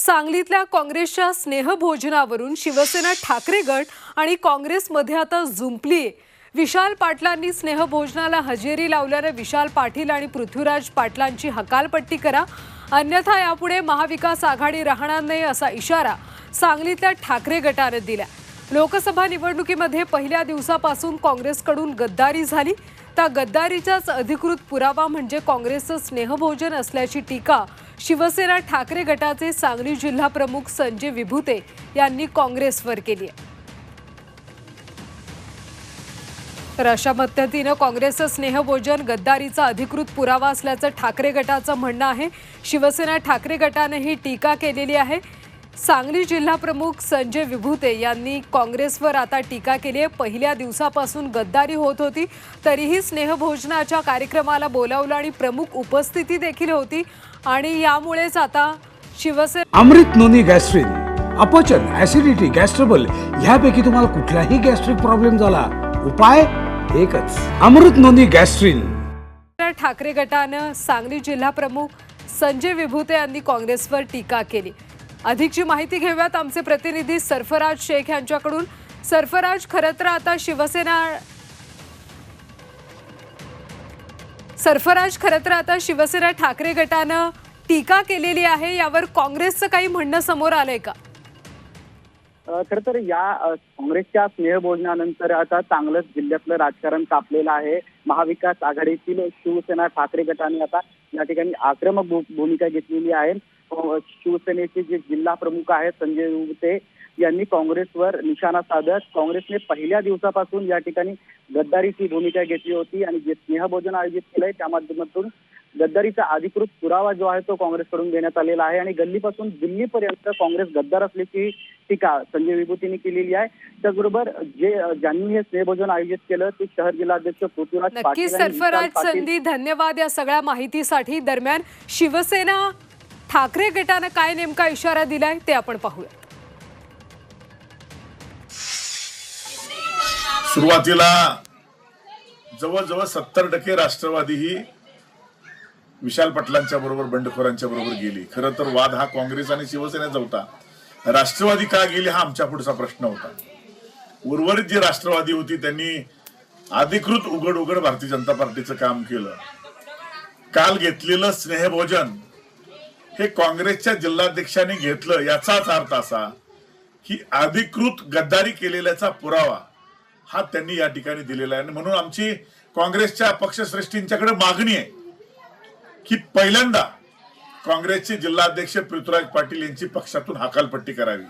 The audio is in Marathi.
सांगलीतल्या काँग्रेसच्या स्नेहभोजनावरून शिवसेना ठाकरे गट आणि काँग्रेसमध्ये आता जुंपली. विशाल पाटलांनी स्नेहभोजनाला हजेरी लावल्यानं विशाल पाटील आणि पृथ्वीराज पाटलांची हकालपट्टी करा. अन्यथा यापुढे महाविकास आघाडी राहणार नाही असा इशारा सांगलीतल्या ठाकरे गटानं दिला. लोकसभा निवडणुकीमध्ये पहिल्या दिवसापासून काँग्रेसकडून गद्दारी झाली. त्या गद्दारीचाच अधिकृत पुरावा म्हणजे काँग्रेसचं स्नेहभोजन असल्याची टीका शिवसेना ठाकरे गटाचे सांगली जिल्हा प्रमुख संजय विभूते यांनी काँग्रेसवर केली आहे. तर अशा पद्धतीनं काँग्रेसचं स्नेहभोजन गद्दारीचा अधिकृत पुरावा असल्याचं ठाकरे गटाचं म्हणणं आहे. शिवसेना ठाकरे गटानंही टीका केलेली आहे. सांगली जिल्हा प्रमुख संजय विभूते यांनी काँग्रेसवर आता टीका केली आहे. पहिल्या दिवसापासून गद्दारी होत होती. तरीही स्नेहभोजनाच्या कार्यक्रमाला बोलावलं आणि प्रमुख उपस्थिती देखील होती. आणि यामुळेच आता शिवसेना अमृत नोनी गॅस्ट्रिन अपचन ऍसिडिटी गॅस्ट्रबल ह्यापैकी तुम्हाला कुठलाही गॅस्ट्रिक प्रॉब्लेम झाला? उपाय एकच अमृत नोनी गॅस्ट्रिन. ठाकरे गटानं सांगली जिल्हा प्रमुख संजय विभूते यांनी काँग्रेसवर टीका केली. अधिकची माहिती घेऊयात आमचे प्रतिनिधी सरफराज शेख यांच्याकडून. सरफराज खरं तर आता शिवसेना सरफराज खरं तर आता शिवसेना ठाकरे गटानं टीका केलेली आहे यावर काँग्रेसचं काही म्हणणं समोर आलंय का? खर तर या काँग्रेसच्या स्नेहभोजनानंतर आता चांगलंच जिल्ह्यातलं राजकारण कापलेलं आहे. महाविकास आघाडीतील शिवसेना ठाकरे गटाने आता या ठिकाणी आक्रमक भू- भूमिका घेतलेली आहे. शिवसेनेचे जे जिल्हा प्रमुख आहेत संजय विभूते यांनी काँग्रेसवर निशाणा साधत काँग्रेसने पहिल्या दिवसापासून या ठिकाणी गद्दारीची भूमिका घेतली होती आणि जे स्नेहभोजन आयोजित केलंय त्या माध्यमातून गद्दारीचा अधिकृत पुरावा जो आहे तो काँग्रेसकडून देण्यात आलेला आहे आणि गल्लीपासून दिल्लीपर्यंत काँग्रेस गद्दार असल्याची टीका संजय विभूतींनी केलेली आहे. त्याचबरोबर जे ज्यांनी हे स्नेहभोजन आयोजित केलं ते शहर जिल्हाध्यक्ष पृथ्वीराज नक्कीच सरफराज संधी धन्यवाद या सगळ्या माहितीसाठी. दरम्यान शिवसेना ठाकरे गटानं काय नेमका इशारा दिलाय ते आपण पाहूया. सुरुवातीला जवळजवळ सत्तर टक्के राष्ट्रवादी ही विशाल पाटलांच्या बरोबर बंडखोरांच्या बरोबर गेली. खरं तर वाद हा काँग्रेस आणि शिवसेनेचा होता. राष्ट्रवादी का गेली हा आमच्या पुढचा प्रश्न होता. उर्वरित जी राष्ट्रवादी होती त्यांनी अधिकृत उघड उघड भारतीय जनता पार्टीचं काम केलं. काल घेतलेलं स्नेहभोजन हे काँग्रेसच्या जिल्हाध्यक्षांनी घेतलं याचाच अर्थ असा की अधिकृत गद्दारी केलेल्याचा पुरावा हा त्यांनी या ठिकाणी दिलेला आहे. आणि म्हणून आमची काँग्रेसच्या पक्षश्रेष्ठींच्याकडे मागणी आहे की पहिल्यांदा काँग्रेसचे जिल्हाध्यक्ष पृथ्वीराज पाटील यांची पक्षातून हकालपट्टी करावी.